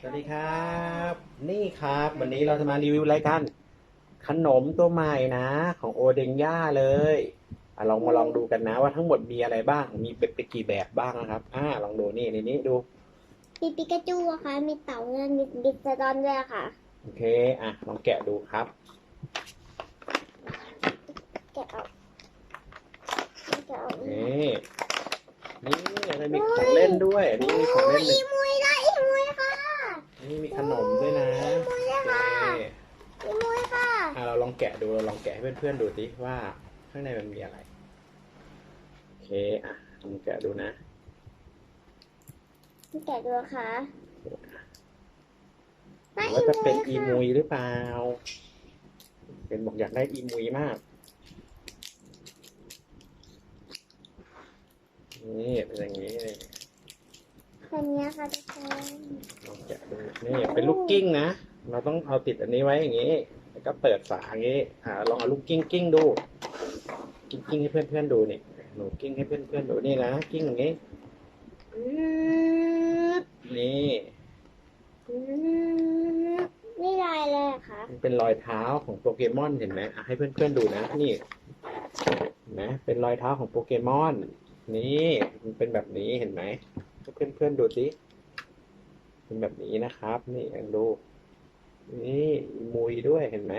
สวัสดีครับ นี่ครับ วันนี้เราจะมารีวิวอะไรกัน ขนมตัวใหม่นะ ของโอเดงย่าเลยอะลองมาลองดูกันนะว่าทั้งหมดมีอะไรบ้าง มีเป็นไปกี่แบบบ้างนะครับ อ่า ลองดูนี่ในนี้ดู มีปิกาจูอะค่ะ มีเต่าด้วยมีดิสดอนด้วยค่ะ โอเค อะ ลองแกะดูครับ แกะออกแกะออกนี่นี่อะไรมีของเล่นด้วย นี่มีของเล่นหอีนึ่ง มุยได้อีมุยค่ะ นี่มีขนมด้วยนะอีมุยโอค่ะเคอีมุยค่ะอะเราลองแกะดูเราลองแกะให้เพื่อนๆดูสิว่าข้างในมันมีอะไร โอเคอะลองแกะดูนะแกะดูค่ะหรือว่าจะเป็นอีมุยหรือเปล่า เป็นบอกอยากได้อีมุยมาก นี่เป็นอย่างนี้เลย คันนี้ค่ะทุกคนลองแกะดูนี่เป็นลูกกิ้งนะ เราต้องเอาติดอันนี้ไว้อย่างนี้ แล้วก็เปิดฝาอย่างนี้ อ่า ลองเอาลูกกิ้งกิ้งดู กิ้งกิ้งให้เพื่อนๆดูนี่ หนูกิ้งให้เพื่อนๆดูนี่นะ กิ้งอย่างนี้ปึ๊ดนี่ปึ๊ดนี่ลายเลยอะค่ะมันเป็นรอยเท้าของโปเกมอนเห็นไหมอะให้เพื่อนๆดูนะ นี่เห็นไหมเป็นรอยเท้าของโปเกมอน นี่มันเป็นแบบนี้เห็นไหม ให้เพื่อนๆดูสิเป็นแบบนี้นะครับ นี่ลองดู นี่มุยด้วยเห็นไหม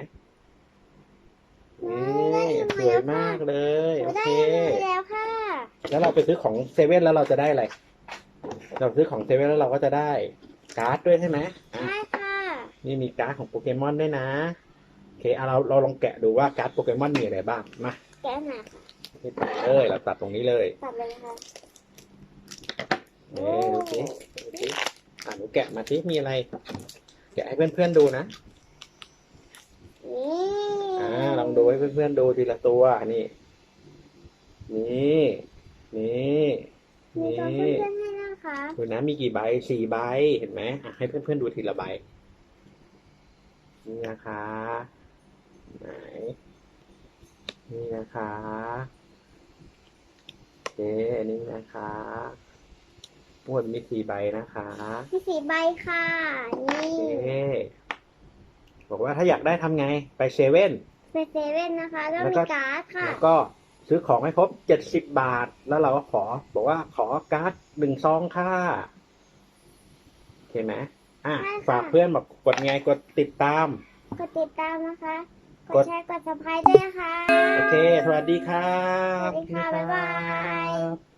นี่สวยมากเลยหนูโอได้เคอีมุยแล้วค่ะ แล้วเราไปซื้อของเซเว่นแล้วเราจะได้อะไร เราซื้อของเซเว่นแล้วเราก็จะได้การ์ดด้วยใช่ไหมอะใช่ค่ะ นี่มีการ์ดของโปเกมอนด้วยนะโอเคเอาเราเราลองแกะดูว่าการ์ดโปเกมอนมีอะไรบ้าง มา แกะหน่อยค่ะนี่ตัดเลยเราตัดตรงนี้เลย ตัดเลยนะคะ นี่ดูสิดูสิอ่าหนู แกะมาสิมีอะไร แกะให้เพื่อนๆดูนะนี่อ่าลองดูให้เพื่อนๆดูทีละตัวนี่ นี่ นี่มีนี่ตัวเพื่อนๆให้นะคะดูนะมีกี่ใบสี่ใบเห็นไหมอะให้เพื่อนๆดูทีละใบนี่นะคะ ไหน นี่นะคะโอเคอันนี้นะคะ หมวดมีสี่ใบนะคะมีสีใบค่ะ นี่ โอเคบอกว่าถ้าอยากได้ทำไง ไปเซเว่น ไปเซเว่นนะคะ แล้วแล้วมีก็การ์ดค่ะ แล้วก็ซื้อของให้ครบเจ็ดสิบบาท แล้วเราก็ขอ บอกว่าขอการ์ดหนึ่งซองค่ะโอเคไหมอะ ใช่ค่ะ ฝากเพื่อนบอกกดไงกดติดตาม กดติดตามนะคะ กกด ดแชร์ กดซับสไครต์ด้วยนะคะ โอเค สวัสดีครับสวัสดีค่ะบ๊ายบายครับ